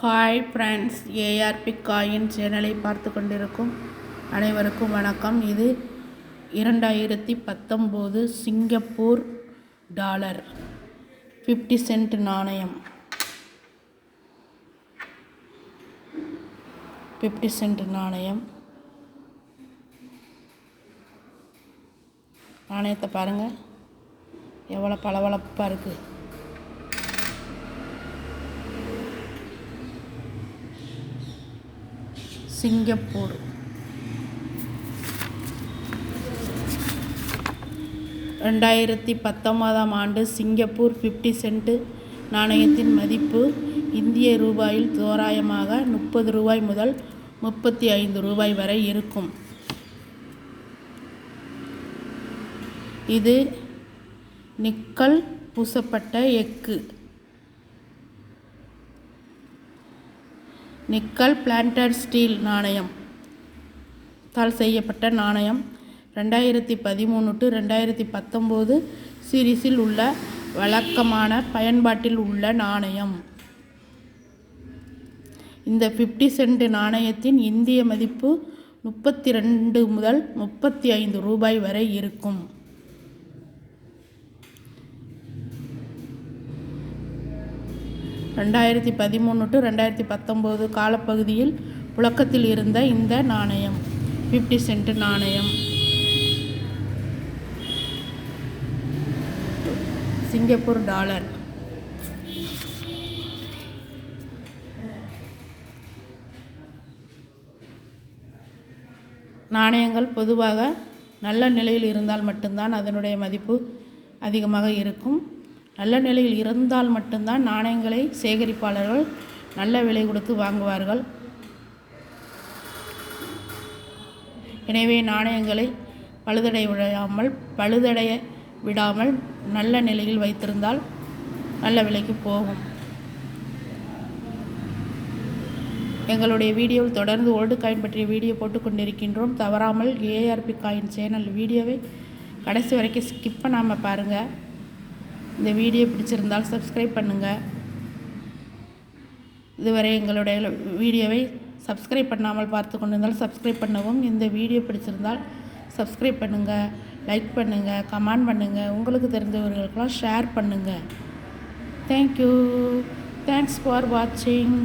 Hi friends ARP coin சேனலை பார்த்து கொண்டிருக்கும் அனைவருக்கும் வணக்கம். இது இரண்டாயிரத்தி பத்தொம்போது சிங்கப்பூர் டாலர் ஃபிஃப்டி சென்ட் நாணயம். ஃபிஃப்டி சென்ட் நாணயம். நாணயத்தை பாருங்கள் எவ்வளோ பளபளப்பாக இருக்குது சிங்கப்பூர். ரெண்டாயிரத்தி பத்தொன்பதாம் ஆண்டு சிங்கப்பூர் ஃபிஃப்டி சென்ட் நாணயத்தின் மதிப்பு இந்திய ரூபாயில் தோராயமாக முப்பது ரூபாய் முதல் முப்பத்தி ஐந்து ரூபாய் வரை இருக்கும். இது நிக்கல் பூசப்பட்ட எக்கு நிக்கல் பிளான்டட் ஸ்டீல் நாணயம். தால் செய்யப்பட்ட நாணயம் ரெண்டாயிரத்தி பதிமூணு டு ரெண்டாயிரத்தி பத்தொம்போது சீரீஸில் உள்ள வழக்கமான பயன்பாட்டில் உள்ள நாணயம். இந்த ஃபிஃப்டி சென்ட் நாணயத்தின் இந்திய மதிப்பு முப்பத்தி ரெண்டு முதல் முப்பத்தி ஐந்து ரூபாய் வரை இருக்கும். ரெண்டாயிரத்தி பதிமூணு டு ரெண்டாயிரத்தி பத்தொம்போது காலப்பகுதியில் புழக்கத்தில் இருந்த இந்த நாணயம். ஃபிஃப்டி சென்ட் நாணயம். Singapore dollar. நாணயங்கள் பொதுவாக நல்ல நிலையில் இருந்தால் மட்டும்தான் அதனுடைய மதிப்பு அதிகமாக இருக்கும். நல்ல நிலையில் இருந்தால் மட்டும்தான் நாணயங்களை சேகரிப்பாளர்கள் நல்ல விலை கொடுத்து வாங்குவார்கள். எனவே நாணயங்களை பழுதடைய விடாமல் பழுதடைய விடாமல் நல்ல நிலையில் வைத்திருந்தால் நல்ல விலைக்கு போகும். எங்களுடைய வீடியோவில் தொடர்ந்து ஓல்டு காயின் பற்றிய வீடியோ போட்டுக்கொண்டிருக்கின்றோம் தவறாமல் ஏஆர்பி காயின் சேனல் வீடியோவை கடைசி வரைக்கும் ஸ்கிப் பண்ணாமல் பாருங்கள் இந்த வீடியோ பிடிச்சிருந்தால் சப்ஸ்கிரைப் பண்ணுங்கள் இதுவரை எங்களுடைய வீடியோவை சப்ஸ்கிரைப் பண்ணாமல் பார்த்து கொண்டிருந்தால் சப்ஸ்கிரைப் பண்ணவும். இந்த வீடியோ பிடிச்சிருந்தால் சப்ஸ்கிரைப் பண்ணுங்கள் லைக் பண்ணுங்கள் கமெண்ட் பண்ணுங்கள் உங்களுக்கு தெரிஞ்சவர்களுக்கெல்லாம் ஷேர் பண்ணுங்கள் தேங்க்யூ தேங்க்ஸ் ஃபார் வாட்சிங்